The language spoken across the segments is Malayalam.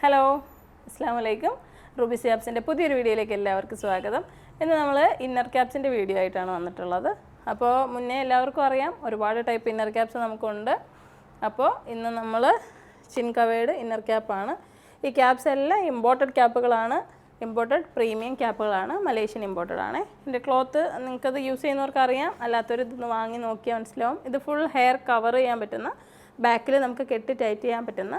ഹലോ അസ്സാം വലൈക്കും റൂബി സിയാബ്സിന്റെ പുതിയൊരു വീഡിയോയിലേക്ക് എല്ലാവർക്കും സ്വാഗതം. ഇന്ന് നമ്മൾ ഇന്നർ ക്യാപ്സിന്റെ വീഡിയോ ആയിട്ടാണ് വന്നിട്ടുള്ളത്. അപ്പോൾ മുന്നേ എല്ലാവർക്കും അറിയാം ഒരുപാട് ടൈപ്പ് ഇന്നർ ക്യാപ്സ് നമുക്കുണ്ട്. അപ്പോൾ ഇന്ന് നമ്മൾ ചിൻ കവേഡ് ഇന്നർ ക്യാപ്പാണ് ഈ ക്യാപ്സ് എല്ലാം ഇമ്പോർട്ടഡ് ക്യാപ്പുകളാണ് ഇമ്പോർട്ടഡ് പ്രീമിയം ക്യാപ്പുകളാണ് മലേഷ്യൻ ഇമ്പോർട്ടഡ് ആണ്. ഇതിന്റെ ക്ലോത്ത് നിങ്ങൾക്കത് യൂസ് ചെയ്യുന്നവർക്ക് അറിയാം അല്ലാത്തവർ ഇതൊന്ന് വാങ്ങി നോക്കിയാൽ മനസ്സിലാവും. ഇത് ഫുൾ ഹെയർ കവർ ചെയ്യാൻ പറ്റുന്ന ബാക്കിൽ നമുക്ക് കെട്ടി ടൈറ്റ് ചെയ്യാൻ പറ്റുന്ന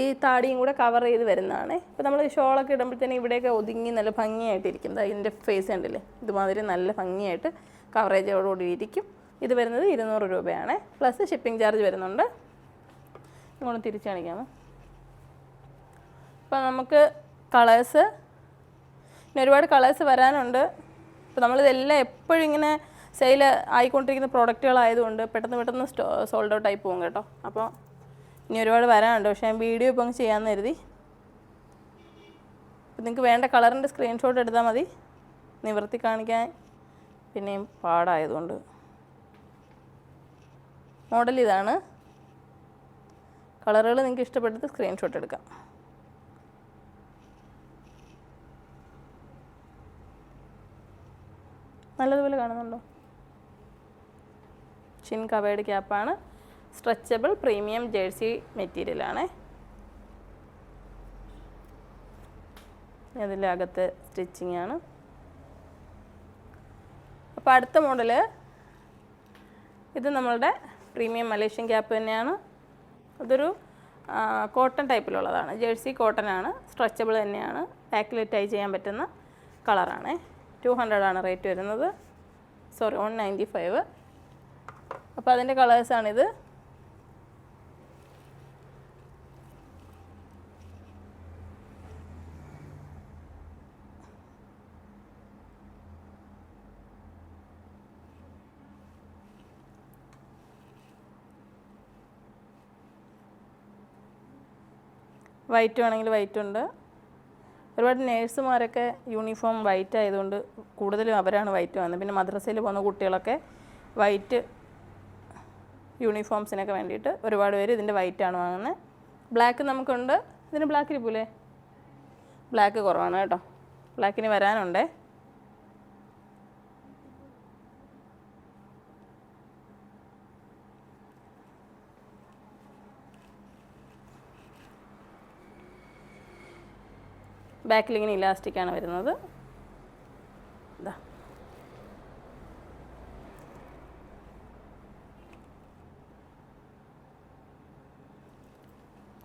ഈ താടിയും കൂടെ കവർ ചെയ്ത് വരുന്നതാണ്. ഇപ്പോൾ നമ്മൾ ഷോളൊക്കെ ഇടുമ്പോഴത്തേനും ഇവിടെയൊക്കെ ഒതുങ്ങി നല്ല ഭംഗിയായിട്ടിരിക്കും ഇതിന്റെ ഫേസ് ഉണ്ടല്ലേ ഇതുമാതിരി നല്ല ഭംഗിയായിട്ട് കവറേജോടുകൂടി ഇരിക്കും. ഇത് വരുന്നത് ഇരുന്നൂറ് രൂപയാണ്. പ്ലസ് ഷിപ്പിംഗ് ചാർജ് വരുന്നുണ്ട്. ഇങ്ങോട്ട് തിരിച്ചു കാണിക്കാമോ? അപ്പോൾ നമുക്ക് കളേഴ്സ് പിന്നെ ഒരുപാട് കളേഴ്സ് വരാനുണ്ട്. ഇപ്പോൾ നമ്മളിതെല്ലാം എപ്പോഴും ഇങ്ങനെ സെയിൽ ആയിക്കൊണ്ടിരിക്കുന്ന പ്രോഡക്റ്റുകളായതുകൊണ്ട് പെട്ടെന്ന് പെട്ടെന്ന് സ്റ്റോ സോൾഡ് ഔട്ട് ആയി പോകും കേട്ടോ. അപ്പോൾ ഇനി ഒരുപാട് വരാനുണ്ട്. പക്ഷേ ഞാൻ വീഡിയോ ഇപ്പം ചെയ്യാമെന്ന് കരുതി. അപ്പം നിങ്ങൾക്ക് വേണ്ട കളറിന്റെ സ്ക്രീൻഷോട്ട് എടുത്താൽ മതി. നിവർത്തി കാണിക്കാൻ പിന്നെയും പാടായതുകൊണ്ട്. മോഡൽ ഇതാണ്. കളറുകൾ നിങ്ങൾക്ക് ഇഷ്ടപ്പെട്ടത് സ്ക്രീൻഷോട്ട് എടുക്കാം. നല്ലതുപോലെ കാണുന്നുണ്ടോ? ചിൻ കവേഡ് ക്യാപ്പാണ് സ്ട്രെച്ചബിൾ പ്രീമിയം ജേഴ്സി മെറ്റീരിയലാണ് അതിന്റെ അകത്ത് സ്റ്റിച്ചിങ് ആണ്. അപ്പോൾ അടുത്ത മോഡൽ ഇത് നമ്മളുടെ പ്രീമിയം മലേഷ്യൻ ക്യാപ്പ് തന്നെയാണ്. അതൊരു കോട്ടൺ ടൈപ്പിലുള്ളതാണ് ജേഴ്സി കോട്ടൺ ആണ്. സ്ട്രെച്ചബിൾ തന്നെയാണ്. ബാക്കിൽ ടൈ ചെയ്യാൻ പറ്റുന്ന കളറാണ് ടു ഹൺഡ്രഡ് ആണ് റേറ്റ് വരുന്നത്. സോറി വൺ നയന്റി ഫൈവ് അപ്പോൾ അതിന്റെ കളേഴ്സാണിത് വൈറ്റ് വേണമെങ്കിൽ വൈറ്റ് ഉണ്ട്. ഒരുപാട് നേഴ്സുമാരൊക്കെ യൂണിഫോം വൈറ്റ് ആയതുകൊണ്ട് കൂടുതലും അവരാണ് വൈറ്റ് വന്നത്. പിന്നെ മദ്രസയിൽ പോകുന്ന കുട്ടികളൊക്കെ വൈറ്റ് യൂണിഫോംസിനൊക്കെ വേണ്ടിയിട്ട് ഒരുപാട് പേര് ഇതിന്റെ വൈറ്റാണ് വാങ്ങുന്നത് ബ്ലാക്ക് നമുക്കുണ്ട്. ഇതിന് ബ്ലാക്ക് ഇരിക്കൂലേ? ബ്ലാക്ക് കുറവാണ് കേട്ടോ. ബ്ലാക്കിന് വരാനുണ്ടേ. ബാക്കിൽ ഇങ്ങനെ ഇലാസ്റ്റിക് ആണ് വരുന്നത്.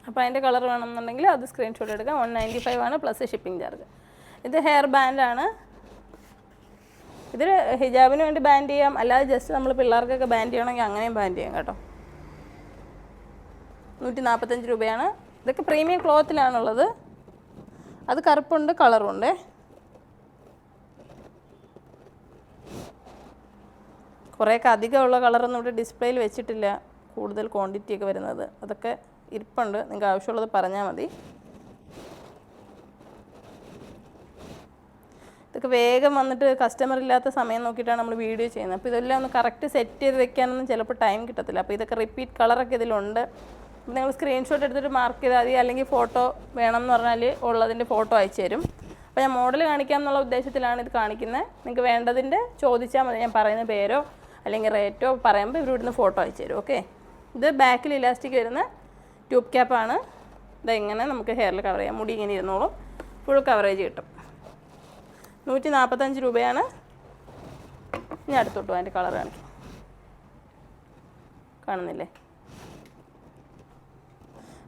അപ്പോൾ അതിന്റെ കളർ വേണമെന്നുണ്ടെങ്കിൽ അത് സ്ക്രീൻഷോട്ട് എടുക്കാം. വൺ നയന്റി ഫൈവ് ആണ് പ്ലസ് ഷിപ്പിംഗ് ചാർജ് ഇത് ഹെയർ ബാൻഡാണ് ഇത് ഹിജാബിന് വേണ്ടി ബാൻഡ് ചെയ്യാം. അല്ലാതെ ജസ്റ്റ് നമ്മൾ പിള്ളേർക്കൊക്കെ ബാൻഡ് ചെയ്യണമെങ്കിൽ അങ്ങനെയും ബാൻഡ് ചെയ്യാം കേട്ടോ. നൂറ്റി നാൽപ്പത്തഞ്ച് രൂപയാണ്. ഇതൊക്കെ പ്രീമിയം ക്ലോത്തിലാണുള്ളത് അത് കറുപ്പുണ്ട് കളറുണ്ട്. കുറേയൊക്കെ അധികമുള്ള കളറൊന്നും ഇവിടെ ഡിസ്പ്ലേയിൽ വെച്ചിട്ടില്ല. കൂടുതൽ ക്വാണ്ടിറ്റിയൊക്കെ വരുന്നത്. അതൊക്കെ ഇരിപ്പുണ്ട്. നിങ്ങൾക്ക് ആവശ്യമുള്ളത് പറഞ്ഞാൽ മതി. ഇതൊക്കെ വേഗം വന്നിട്ട് കസ്റ്റമർ ഇല്ലാത്ത സമയം നോക്കിയിട്ടാണ് നമ്മൾ വീഡിയോ ചെയ്യുന്നത്. അപ്പോൾ ഇതെല്ലാം ഒന്ന് കറക്റ്റ് സെറ്റ് ചെയ്ത് വെക്കാനൊന്നും ചിലപ്പോൾ ടൈം കിട്ടത്തില്ല. അപ്പോൾ ഇതൊക്കെ റിപ്പീറ്റ് കളറൊക്കെ ഇതിലുണ്ട്. നിങ്ങൾ സ്ക്രീൻഷോട്ട് എടുത്തിട്ട് മാർക്ക് ചെയ്താൽ മതി. അല്ലെങ്കിൽ ഫോട്ടോ വേണം എന്ന് പറഞ്ഞാൽ ഉള്ളതിന്റെ ഫോട്ടോ അയച്ചു തരും. അപ്പോൾ ഞാൻ മോഡൽ കാണിക്കാം എന്നുള്ള ഉദ്ദേശത്തിലാണ് ഇത് കാണിക്കുന്നത്. നിങ്ങൾക്ക് വേണ്ടതിന്റെ ചോദിച്ചാൽ മതി. ഞാൻ പറയുന്ന പേരോ അല്ലെങ്കിൽ റേറ്റോ പറയുമ്പോൾ ഇവർ ഇവിടുന്ന് ഫോട്ടോ അയച്ചു തരും. ഓക്കെ ഇത് ബാക്കിൽ ഇലാസ്റ്റിക് വരുന്ന ട്യൂബ് ക്യാപ്പാണ് ഇത് ഇങ്ങനെ നമുക്ക് ഹെയറിൽ കവർ ചെയ്യാം. മുടി ഇങ്ങനെ ഇരുന്നോളും. ഫുൾ കവറേജ് കിട്ടും. നൂറ്റി നാൽപ്പത്തഞ്ച് രൂപയാണ്. ഞാൻ അടുത്തോട്ട് അതിന്റെ കളർ കാണിക്കും. കാണുന്നില്ലേ?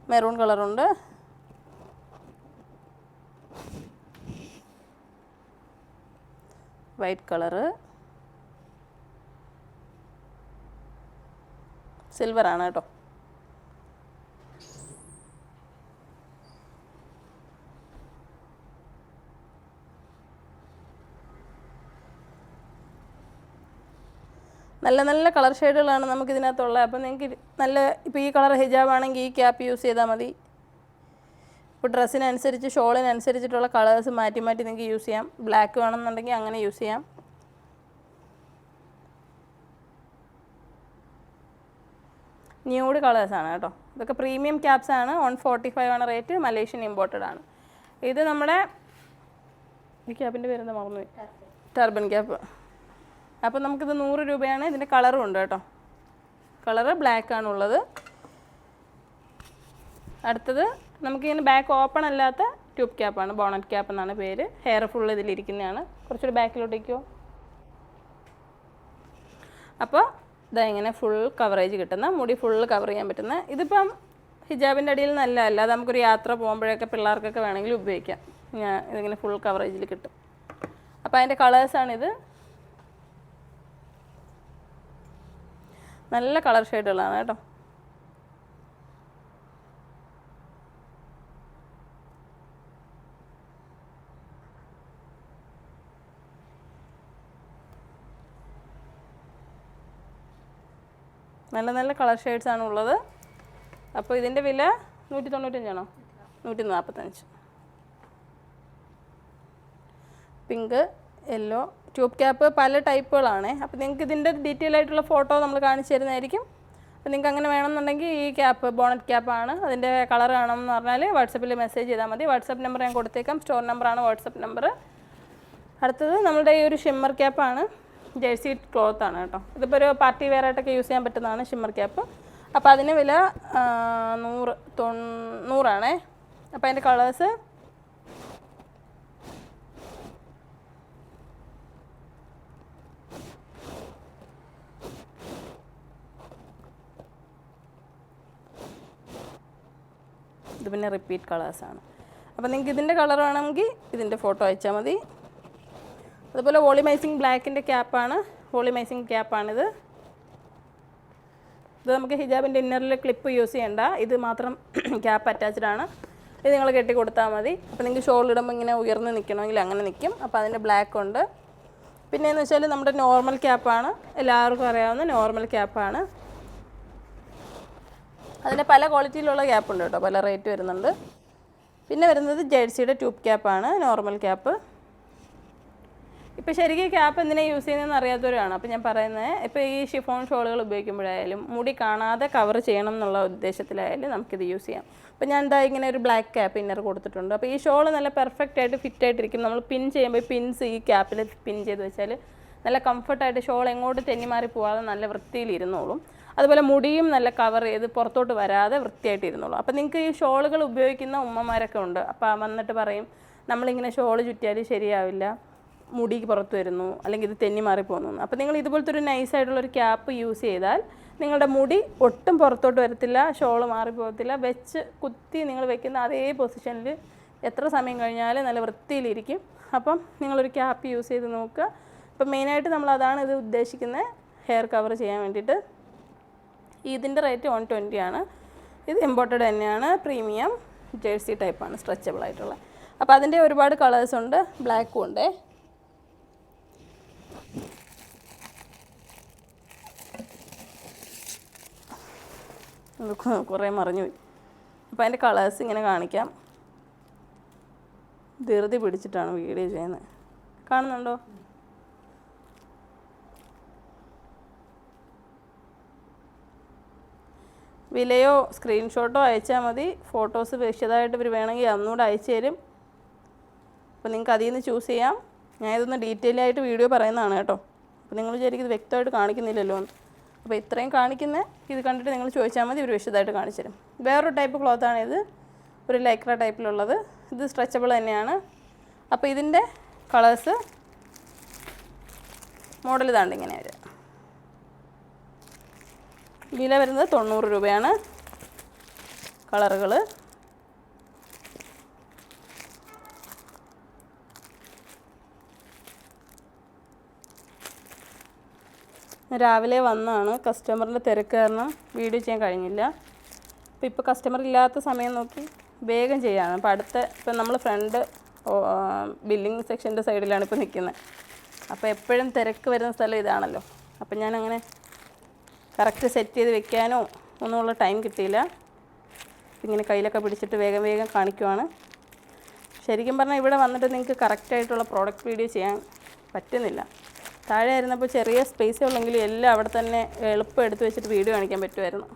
മെറൂൺ കളറുണ്ട് വൈറ്റ് കളറ് സിൽവർ ആണ് കേട്ടോ നല്ല നല്ല കളർ ഷെയ്ഡുകളാണ് നമുക്ക് ഇതിനകത്തുള്ളത് അപ്പോൾ നിങ്ങൾക്ക് നല്ല ഇപ്പോൾ ഈ കളർ ഹിജാബ് ആണെങ്കിൽ ഈ ക്യാപ്പ് യൂസ് ചെയ്താൽ മതി. ഇപ്പോൾ ഡ്രസ്സിനനുസരിച്ച് ഷോളിനനുസരിച്ചിട്ടുള്ള കളേഴ്സ് മാറ്റി മാറ്റി നിങ്ങൾക്ക് യൂസ് ചെയ്യാം. ബ്ലാക്ക് വേണമെന്നുണ്ടെങ്കിൽ അങ്ങനെ യൂസ് ചെയ്യാം. ന്യൂഡ് കളേഴ്സാണ് കേട്ടോ. ഇതൊക്കെ പ്രീമിയം ക്യാപ്സ് ആണ്. വൺ ഫോർട്ടി ഫൈവ് ആണ് റേറ്റ് മലേഷ്യൻ ഇമ്പോർട്ടഡ് ആണ്. ഇത് നമ്മുടെ ഈ ക്യാപ്പിന്റെ പേരെന്താ മറന്നു ടർബൻ ക്യാപ്പ് അപ്പോൾ നമുക്കിത് നൂറ് രൂപയാണ്. ഇതിന്റെ കളറും ഉണ്ട് കേട്ടോ. കളറ് ബ്ലാക്ക് ആണുള്ളത്. അടുത്തത് നമുക്കിങ്ങനെ ബാക്ക് ഓപ്പൺ അല്ലാത്ത ട്യൂബ് ക്യാപ്പാണ് ബോണറ്റ് ക്യാപ്പ് എന്നാണ് പേര്. ഹെയർ ഫുൾ ഇതിലിരിക്കുന്നതാണ് കുറച്ചുകൂടി ബാക്കിലോട്ടേക്കോ അപ്പോൾ ഇതാ ഇങ്ങനെ ഫുൾ കവറേജ് കിട്ടുന്ന മുടി ഫുൾ കവർ ചെയ്യാൻ പറ്റുന്ന. ഇതിപ്പം ഹിജാബിന്റെ അടിയിൽ നല്ല അല്ലാതെ നമുക്കൊരു യാത്ര പോകുമ്പോഴൊക്കെ പിള്ളേർക്കൊക്കെ വേണമെങ്കിൽ ഉപയോഗിക്കാം. ഞാൻ ഇതിങ്ങനെ ഫുൾ കവറേജിൽ കിട്ടും. അപ്പോൾ അതിന്റെ കളേഴ്സാണിത് നല്ല കളർ ഷെയ്ഡുകളാണ് കേട്ടോ. നല്ല നല്ല കളർ ഷെയ്ഡ്സ് ആണ് ഉള്ളത്. അപ്പോൾ ഇതിന്റെ വില നൂറ്റി തൊണ്ണൂറ്റഞ്ചാണോ നൂറ്റി നാൽപ്പത്തഞ്ച് പിങ്ക് യെല്ലോ ട്യൂബ് ക്യാപ്പ് പല ടൈപ്പുകളാണ്. അപ്പോൾ നിങ്ങൾക്ക് ഇതിന്റെ ഡീറ്റെയിൽ ആയിട്ടുള്ള ഫോട്ടോ നമ്മൾ കാണിച്ചു തരുന്നതായിരിക്കും. അപ്പോൾ നിങ്ങൾക്ക് അങ്ങനെ വേണമെന്നുണ്ടെങ്കിൽ ഈ ക്യാപ്പ് ബോണറ്റ് ക്യാപ്പ് ആണ് അതിന്റെ കളർ വേണമെന്ന് പറഞ്ഞാൽ വാട്സപ്പിൽ മെസ്സേജ് ചെയ്താൽ മതി. വാട്സപ്പ് നമ്പർ ഞാൻ കൊടുത്തേക്കാം. സ്റ്റോർ നമ്പറാണ് വാട്സപ്പ് നമ്പർ അടുത്തത് നമ്മുടെ ഈ ഒരു ഷിമ്മർ ക്യാപ്പാണ്. ജേഴ്സി ക്ലോത്ത് ആണ് കേട്ടോ. ഇതിപ്പോൾ ഒരു പാർട്ടി വെയർ ആയിട്ടൊക്കെ യൂസ് ചെയ്യാൻ പറ്റുന്നതാണ് ഷിമ്മർ ക്യാപ്പ്. അപ്പോൾ അതിന് വില നൂറ് തൊണ്ണൂറാണേ. അപ്പോൾ അതിന്റെ കളേഴ്സ് ഇത് പിന്നെ റിപ്പീറ്റ് കളേഴ്സാണ് അപ്പോൾ നിങ്ങൾക്ക് ഇതിന്റെ കളർ വേണമെങ്കിൽ ഇതിന്റെ ഫോട്ടോ അയച്ചാൽ മതി. അതുപോലെ വോളിമൈസിങ് ബ്ലാക്കിന്റെ ക്യാപ്പാണ് വോളിമൈസിങ് ക്യാപ്പാണിത് ഇത് നമുക്ക് ഹിജാബിന്റെ ഇന്നറിൽ ക്ലിപ്പ് യൂസ് ചെയ്യണ്ട. ഇത് മാത്രം ക്യാപ്പ് അറ്റാച്ച്ഡ് ആണ്. ഇത് നിങ്ങൾ കെട്ടി കൊടുത്താൽ മതി. അപ്പോൾ നിങ്ങൾക്ക് ഷോൾ ഇടുമ്പോൾ ഇങ്ങനെ ഉയർന്ന് നിൽക്കണമെങ്കിൽ അങ്ങനെ നിൽക്കും. അപ്പോൾ അതിന്റെ ബ്ലാക്ക് ഉണ്ട്. പിന്നെ എന്ന് വെച്ചാൽ നമ്മുടെ നോർമൽ ക്യാപ്പാണ് എല്ലാവർക്കും അറിയാവുന്ന നോർമൽ ക്യാപ്പാണ് അതിന്റെ പല ക്വാളിറ്റിയിലുള്ള ക്യാപ്പ് ഉണ്ട് കേട്ടോ. പല റേറ്റ് വരുന്നുണ്ട്. പിന്നെ വരുന്നത് ജേഴ്സിയുടെ ട്യൂബ് ക്യാപ്പാണ് നോർമൽ ക്യാപ്പ് ഇപ്പോൾ ശരിക്കും ക്യാപ്പ് എന്തിനാണ് യൂസ് ചെയ്യുന്നതെന്ന് അറിയാത്തവരാണ്. അപ്പോൾ ഞാൻ പറയുന്നത് ഇപ്പോൾ ഈ ഷിഫോൺ ഷോളുകൾ ഉപയോഗിക്കുമ്പോഴായാലും മുടി കാണാതെ കവർ ചെയ്യണം എന്നുള്ള ഉദ്ദേശത്തിലായാലും നമുക്കിത് യൂസ് ചെയ്യാം. അപ്പോൾ ഞാൻ എന്താ ഇങ്ങനെ ഒരു ബ്ലാക്ക് ക്യാപ്പ് ഇന്നർ കൊടുത്തിട്ടുണ്ട്. അപ്പോൾ ഈ ഷോൾ നല്ല പെർഫെക്റ്റ് ആയിട്ട് ഫിറ്റ് ആയിട്ടിരിക്കും. നമ്മൾ പിൻ ചെയ്യുമ്പോൾ പിൻസ് ഈ ക്യാപ്പിൽ പിൻ ചെയ്ത് വെച്ചാൽ നല്ല കംഫർട്ടായിട്ട് ഷോൾ എങ്ങോട്ട് തെന്നിമാറി പോവാതെ നല്ല വൃത്തിയിൽ ഇരുന്നോളും അതുപോലെ മുടിയും നല്ല കവർ ചെയ്ത് പുറത്തോട്ട് വരാതെ വൃത്തിയായിട്ട് ഇരുന്നുള്ളൂ അപ്പോൾ നിങ്ങൾക്ക് ഈ ഷോളുകൾ ഉപയോഗിക്കുന്ന ഉമ്മമാരൊക്കെ ഉണ്ട്. അപ്പോൾ വന്നിട്ട് പറയും നമ്മളിങ്ങനെ ഷോൾ ചുറ്റിയാൽ ശരിയാവില്ല. മുടി പുറത്ത് വരുന്നു. അല്ലെങ്കിൽ ഇത് തെന്നി മാറി പോകുന്നു. അപ്പോൾ നിങ്ങൾ ഇതുപോലത്തെ ഒരു നൈസായിട്ടുള്ള ഒരു ക്യാപ്പ് യൂസ് ചെയ്താൽ നിങ്ങളുടെ മുടി ഒട്ടും പുറത്തോട്ട് വരത്തില്ല ഷോൾ മാറിപ്പോകത്തില്ല വെച്ച് കുത്തി നിങ്ങൾ വെക്കുന്ന അതേ പൊസിഷനിൽ എത്ര സമയം കഴിഞ്ഞാലും നല്ല വൃത്തിയിലിരിക്കും. അപ്പം നിങ്ങളൊരു ക്യാപ്പ് യൂസ് ചെയ്ത് നോക്കുക. അപ്പം മെയിനായിട്ട് നമ്മൾ അതാണ് ഇത് ഉദ്ദേശിക്കുന്നത്. ഹെയർ കവർ ചെയ്യാൻ വേണ്ടിയിട്ട്. ഇതിന്റെ റേറ്റ് വൺ ട്വന്റി ആണ്. ഇത് ഇമ്പോർട്ടഡ് തന്നെയാണ്. പ്രീമിയം ജേഴ്സി ടൈപ്പാണ് സ്ട്രെച്ചബിൾ ആയിട്ടുള്ള. അപ്പോൾ അതിന്റെ ഒരുപാട് കളേഴ്സ് ഉണ്ട് ബ്ലാക്കും ഉണ്ട്. കുറേ മറിഞ്ഞു പോയി. അപ്പോൾ അതിന്റെ കളേഴ്സ് ഇങ്ങനെ കാണിക്കാം. ധൃതി പിടിച്ചിട്ടാണ് വീഡിയോ ചെയ്യുന്നത്. കാണുന്നുണ്ടോ? വിലയോ സ്ക്രീൻഷോട്ടോ അയച്ചാൽ മതി. ഫോട്ടോസ് വിശദമായിട്ട് ഇവർ വേണമെങ്കിൽ അന്നുകൂടെ അയച്ചു തരും. അപ്പോൾ നിങ്ങൾക്ക് അതിൽ നിന്ന് ചൂസ് ചെയ്യാം. ഞാൻ ഇതൊന്ന് ഡീറ്റെയിൽ ആയിട്ട് വീഡിയോ പറയുന്നതാണ് കേട്ടോ. അപ്പോൾ നിങ്ങൾ വിചാരിക്കും ഇത് വ്യക്തമായിട്ട് കാണിക്കുന്നില്ലല്ലോ എന്ന്. അപ്പോൾ ഇത്രയും കാണിക്കുന്ന ഇത് കണ്ടിട്ട് നിങ്ങൾ ചോദിച്ചാൽ മതി ഇവർ വിശദമായിട്ട് കാണിച്ചു തരും. വേറൊരു ടൈപ്പ് ക്ലോത്താണ് ഇത്. ഒരു ലൈക്ര ടൈപ്പിലുള്ളത്. ഇത് സ്ട്രെച്ചബിൾ തന്നെയാണ്. അപ്പോൾ ഇതിന്റെ കളേഴ്സ് മോഡൽ ഇതാണ്ട് ഇങ്ങനെ വരിക. വില വരുന്നത് തൊണ്ണൂറ് രൂപയാണ് കളറുകൾ രാവിലെ വന്നാണ് കസ്റ്റമറിന്റെ തിരക്ക് കാരണം വീഡിയോ ചെയ്യാൻ കഴിഞ്ഞില്ല. അപ്പോൾ ഇപ്പോൾ കസ്റ്റമർ ഇല്ലാത്ത സമയം നോക്കി വേഗം ചെയ്യാണ്. അപ്പോൾ അടുത്ത ഇപ്പം നമ്മൾ ഫ്രണ്ട് ബില്ലിംഗ് സെക്ഷന്റെ സൈഡിലാണ് ഇപ്പോൾ നിൽക്കുന്നത്. അപ്പോൾ എപ്പോഴും തിരക്ക് വരുന്ന സ്ഥലം ഇതാണല്ലോ. അപ്പം ഞാനങ്ങനെ കറക്റ്റ് സെറ്റ് ചെയ്ത് വെക്കാനോ ഒന്നുമുള്ള ടൈം കിട്ടിയില്ല. ഇങ്ങനെ കയ്യിലൊക്കെ പിടിച്ചിട്ട് വേഗം വേഗം കാണിക്കുവാണ്. ശരിക്കും പറഞ്ഞാൽ ഇവിടെ വന്നിട്ട് നിങ്ങൾക്ക് കറക്റ്റായിട്ടുള്ള പ്രോഡക്റ്റ് വീഡിയോ ചെയ്യാൻ പറ്റുന്നില്ല. താഴെ ആയിരുന്നപ്പോൾ ചെറിയ സ്പേസ് ഉള്ളെങ്കിലും എല്ലാം അവിടെ തന്നെ എളുപ്പം എടുത്ത് വെച്ചിട്ട് വീഡിയോ കാണിക്കാൻ പറ്റുമായിരുന്നു.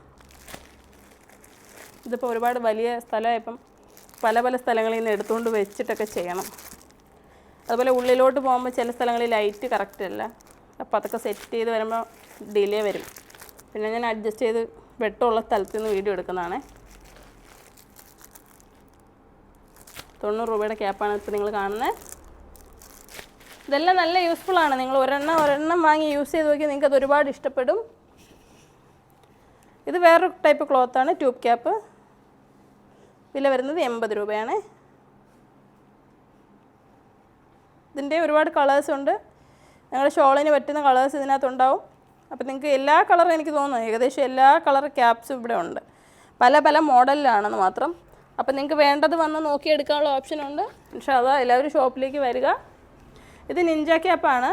ഇതിപ്പോൾ ഒരുപാട് വലിയ സ്ഥലമായപ്പം പല പല സ്ഥലങ്ങളിൽ നിന്ന് എടുത്തുകൊണ്ട് വെച്ചിട്ടൊക്കെ ചെയ്യണം. അതുപോലെ ഉള്ളിലോട്ട് പോകുമ്പോൾ ചില സ്ഥലങ്ങളിൽ ലൈറ്റ് കറക്റ്റ് അല്ല. അപ്പോൾ അതൊക്കെ സെറ്റ് ചെയ്ത് വരുമ്പോൾ ഡിലേ വരും. പിന്നെ ഞാൻ അഡ്ജസ്റ്റ് ചെയ്ത് വെട്ടമുള്ള സ്ഥലത്ത് നിന്ന് വീഡിയോ എടുക്കുന്നതാണേ. തൊണ്ണൂറ് രൂപയുടെ ക്യാപ്പാണ് ഇപ്പോൾ നിങ്ങൾ കാണുന്നത് ഇതെല്ലാം നല്ല യൂസ്ഫുൾ ആണ്. നിങ്ങൾ ഒരെണ്ണം ഒരെണ്ണം വാങ്ങി യൂസ് ചെയ്ത് നോക്കി നിങ്ങൾക്ക് അത് ഒരുപാട് ഇഷ്ടപ്പെടും. ഇത് വേറൊരു ടൈപ്പ് ക്ലോത്താണ് ട്യൂബ് ക്യാപ്പ് വില വരുന്നത് എൺപത് രൂപയാണ്. ഇതിന്റെ ഒരുപാട് കളേഴ്സ് ഉണ്ട്. ഞങ്ങളുടെ ഷോളിന് പറ്റുന്ന കളേഴ്സ് ഇതിനകത്തുണ്ടാവും. അപ്പോൾ നിങ്ങൾക്ക് എല്ലാ കളറും എനിക്ക് തോന്നുന്നു. ഏകദേശം എല്ലാ കളർ ക്യാപ്സും ഇവിടെ ഉണ്ട്. പല പല മോഡലിലാണെന്ന് മാത്രം. അപ്പോൾ നിങ്ങൾക്ക് വേണ്ടത് വന്ന് നോക്കിയെടുക്കാനുള്ള ഓപ്ഷൻ ഉണ്ട്. പക്ഷേ അതാ എല്ലാവരും ഷോപ്പിലേക്ക് വരിക. ഇത് നിഞ്ച ക്യാപ്പാണ്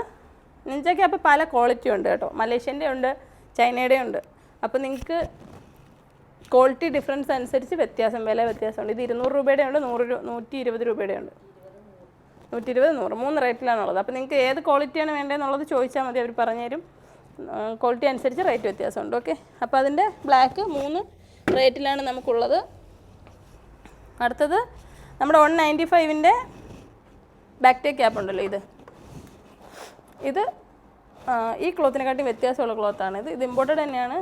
നിഞ്ച ക്യാപ്പ് പല ക്വാളിറ്റി ഉണ്ട് കേട്ടോ. മലേഷ്യന്റെ ഉണ്ട് ചൈനയുടെ ഉണ്ട്. അപ്പോൾ നിങ്ങൾക്ക് ക്വാളിറ്റി ഡിഫറൻസ് അനുസരിച്ച് വ്യത്യാസം വില വ്യത്യാസമുണ്ട് ഇത് ഇരുന്നൂറ് രൂപയുടെ ഉണ്ട് നൂറ് രൂപ നൂറ്റി ഇരുപത് രൂപയുടെ ഉണ്ട്. നൂറ്റി ഇരുപത് നൂറ് മൂന്ന് റേറ്റിലാണുള്ളത് അപ്പോൾ നിങ്ങൾക്ക് ഏത് ക്വാളിറ്റിയാണ് വേണ്ടതെന്നുള്ളത് ചോദിച്ചാൽ മതി അവർ പറഞ്ഞുതരും. ക്വാളിറ്റി അനുസരിച്ച് റേറ്റ് വ്യത്യാസമുണ്ട് ഓക്കെ അപ്പോൾ അതിന്റെ ബ്ലാക്ക് മൂന്ന് റേറ്റിലാണ് നമുക്കുള്ളത്. അടുത്തത് നമ്മുടെ വൺ നയന്റി ഫൈവിന്റെ ബാക്ടേ ക്യാപ്പ് ഉണ്ടല്ലോ ഇത്. ഇത് ഈ ക്ലോത്തിനെക്കാട്ടി വ്യത്യാസമുള്ള ക്ലോത്താണ് ഇത് ഇത് ഇമ്പോർട്ടഡ് തന്നെയാണ്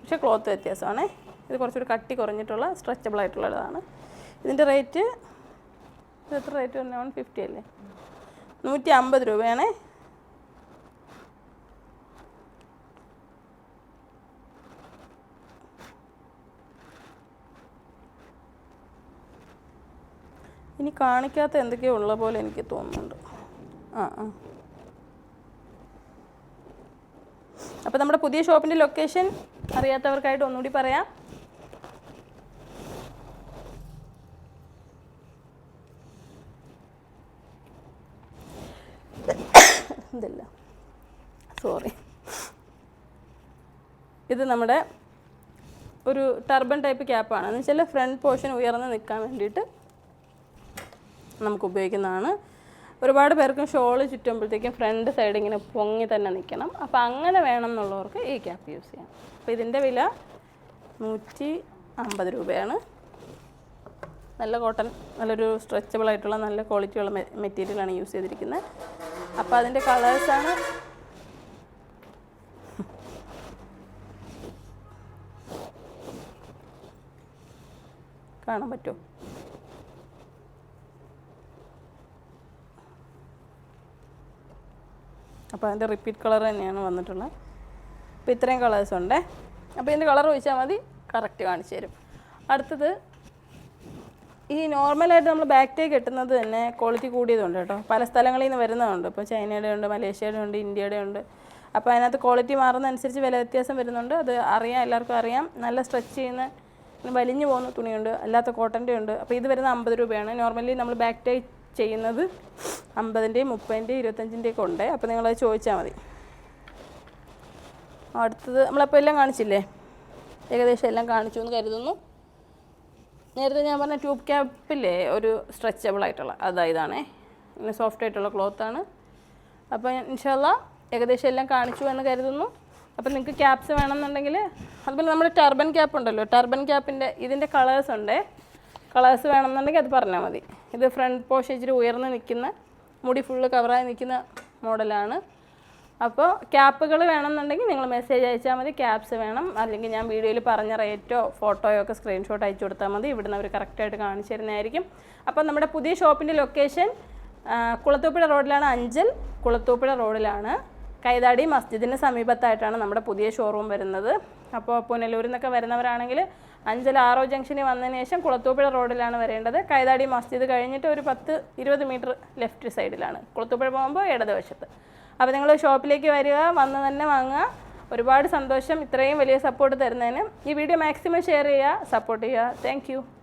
പക്ഷേ ക്ലോത്ത് വ്യത്യാസമാണ്. ഇത് കുറച്ചുകൂടി കട്ടി കുറഞ്ഞിട്ടുള്ള സ്ട്രെച്ചബിൾ ആയിട്ടുള്ളതാണ്. ഇതിന്റെ റേറ്റ് ഇത് എത്ര റേറ്റ് വരുന്നത് വൺ ഫിഫ്റ്റി അല്ലേ? നൂറ്റി അമ്പത് രൂപയാണ്. ഇനി കാണിക്കാത്ത എന്തൊക്കെയോ ഉള്ള പോലെ എനിക്ക് തോന്നുന്നുണ്ട്. ആ ആ. അപ്പോൾ നമ്മുടെ പുതിയ ഷോപ്പിന്റെ ലൊക്കേഷൻ അറിയാത്തവർക്കായിട്ട് ഒന്നുകൂടി പറയാം. ഇതല്ല. സോറി ഇത് നമ്മുടെ ഒരു ടർബൻ ടൈപ്പ് ക്യാപ്പാണ്. എന്ന് വെച്ചാൽ ഫ്രണ്ട് പോർഷൻ ഉയർന്ന് നിൽക്കാൻ വേണ്ടിയിട്ട് നമുക്ക് ഉപയോഗിക്കുന്നതാണ് ഒരുപാട് പേർക്കും ഷോൾ ചുറ്റുമ്പോഴത്തേക്കും ഫ്രണ്ട് സൈഡ് ഇങ്ങനെ പൊങ്ങി തന്നെ നിൽക്കണം. അപ്പോൾ അങ്ങനെ വേണം എന്നുള്ളവർക്ക് ഈ ക്യാപ്പ് യൂസ് ചെയ്യാം. അപ്പോൾ ഇതിന്റെ വില നൂറ്റി അമ്പത് രൂപയാണ്. നല്ല കോട്ടൺ നല്ലൊരു സ്ട്രെച്ചബിൾ ആയിട്ടുള്ള നല്ല ക്വാളിറ്റിയുള്ള മെറ്റീരിയലാണ് യൂസ് ചെയ്തിരിക്കുന്നത് അപ്പോൾ അതിന്റെ കളേഴ്സാണ്. കാണാൻ പറ്റുമോ അപ്പോൾ അതിന്റെ റിപ്പീറ്റ് കളർ തന്നെയാണ് വന്നിട്ടുള്ളത്. അപ്പോൾ ഇത്രയും കളേഴ്സ് ഉണ്ട്. അപ്പോൾ ഇതിന്റെ കളർ ചോദിച്ചാൽ മതി. കറക്റ്റ് കാണിച്ചു തരും. അടുത്തത് ഈ നോർമലായിട്ട് നമ്മൾ ബാക്ക് ടേ കെട്ടുന്നത് തന്നെ ക്വാളിറ്റി കൂടിയതുണ്ട് കേട്ടോ. പല സ്ഥലങ്ങളിൽ നിന്ന് വരുന്നതുണ്ട്. ഇപ്പോൾ ചൈനയുടെ ഉണ്ട് മലേഷ്യയുടെ ഉണ്ട് ഇന്ത്യയുടെ ഉണ്ട്. അപ്പോൾ അതിനകത്ത് ക്വാളിറ്റി മാറുന്നതനുസരിച്ച് വില വ്യത്യാസം വരുന്നുണ്ട്. അത് അറിയാം എല്ലാവർക്കും അറിയാം. നല്ല സ്ട്രെച്ച് ചെയ്യുന്ന വലിഞ്ഞു പോകുന്ന തുണിയുണ്ട്. അല്ലാത്ത കോട്ടന്റെ ഉണ്ട്. അപ്പോൾ ഇത് വരുന്ന അമ്പത് രൂപയാണ്. നോർമലി നമ്മൾ ബാക്ക് ടൈ ചെയ്യുന്നത് അമ്പതിന്റെയും മുപ്പതിന്റെയും ഇരുപത്തഞ്ചിന്റെയും ഒക്കെ ഉണ്ട്. അപ്പോൾ നിങ്ങളത് ചോദിച്ചാൽ മതി. അടുത്തത് നമ്മളപ്പോൾ എല്ലാം കാണിച്ചില്ലേ? ഏകദേശം എല്ലാം കാണിച്ചു എന്ന് കരുതുന്നു. നേരത്തെ ഞാൻ പറഞ്ഞ ട്യൂബ് ക്യാപ്പില്ലേ ഒരു സ്ട്രെച്ചബിൾ ആയിട്ടുള്ള അതായത് ഇതാണേ ഇങ്ങനെ സോഫ്റ്റ് ആയിട്ടുള്ള ക്ലോത്താണ് അപ്പോൾ ഇൻഷാല്ല ഏകദേശം എല്ലാം കാണിച്ചു എന്ന് കരുതുന്നു. അപ്പോൾ നിങ്ങൾക്ക് ക്യാപ്സ് വേണമെന്നുണ്ടെങ്കിൽ അതുപോലെ നമ്മുടെ ടർബൻ ക്യാപ്പ് ഉണ്ടല്ലോ ടർബൻ ക്യാപ്പിന്റെ ഇതിന്റെ കളേഴ്സ് ഉണ്ട്. കളേഴ്സ് വേണമെന്നുണ്ടെങ്കിൽ അത് പറഞ്ഞാൽ മതി. ഇത് ഫ്രണ്ട് പോഷൻ ഉയർന്ന് നിൽക്കുന്ന മുടി ഫുള്ള് കവറായി നിൽക്കുന്ന മോഡലാണ്. അപ്പോൾ ക്യാപ്പുകൾ വേണമെന്നുണ്ടെങ്കിൽ നിങ്ങൾ മെസ്സേജ് അയച്ചാൽ മതി. ക്യാപ്സ് വേണം. അല്ലെങ്കിൽ ഞാൻ വീഡിയോയിൽ പറഞ്ഞ റേറ്റോ ഫോട്ടോയോ ഒക്കെ സ്ക്രീൻഷോട്ട് അയച്ചു കൊടുത്താൽ മതി. ഇവിടുന്ന് അവർ കറക്റ്റായിട്ട് കാണിച്ചു തരുന്നതായിരിക്കും. അപ്പോൾ നമ്മുടെ പുതിയ ഷോപ്പിന്റെ ലൊക്കേഷൻ കുളത്തൂപ്പുഴ റോഡിലാണ് അഞ്ചൽ. കുളത്തൂപ്പുഴ റോഡിലാണ് കൈതാടി മസ്ജിദിന് സമീപത്തായിട്ടാണ് നമ്മുടെ പുതിയ ഷോറൂം വരുന്നത്. അപ്പോൾ പുനലൂരിൽ നിന്നൊക്കെ വരുന്നവരാണെങ്കിൽ അഞ്ചൽ ആറോ ജംഗ്ഷനിൽ വന്നതിന് ശേഷം കുളത്തൂപ്പുഴ റോഡിലാണ് വരേണ്ടത്. കൈതാടി മസ്ജിദ് കഴിഞ്ഞിട്ട് ഒരു പത്ത് ഇരുപത് മീറ്റർ ലെഫ്റ്റ് സൈഡിലാണ് കുളത്തൂപ്പുഴ പോകുമ്പോൾ ഇടതുവശത്ത്. അപ്പോൾ നിങ്ങൾ ഷോപ്പിലേക്ക് വരിക വന്ന് തന്നെ വാങ്ങുക. ഒരുപാട് സന്തോഷം ഇത്രയും വലിയ സപ്പോർട്ട് തരുന്നതിന്. ഈ വീഡിയോ മാക്സിമം ഷെയർ ചെയ്യുക സപ്പോർട്ട് ചെയ്യുക. താങ്ക്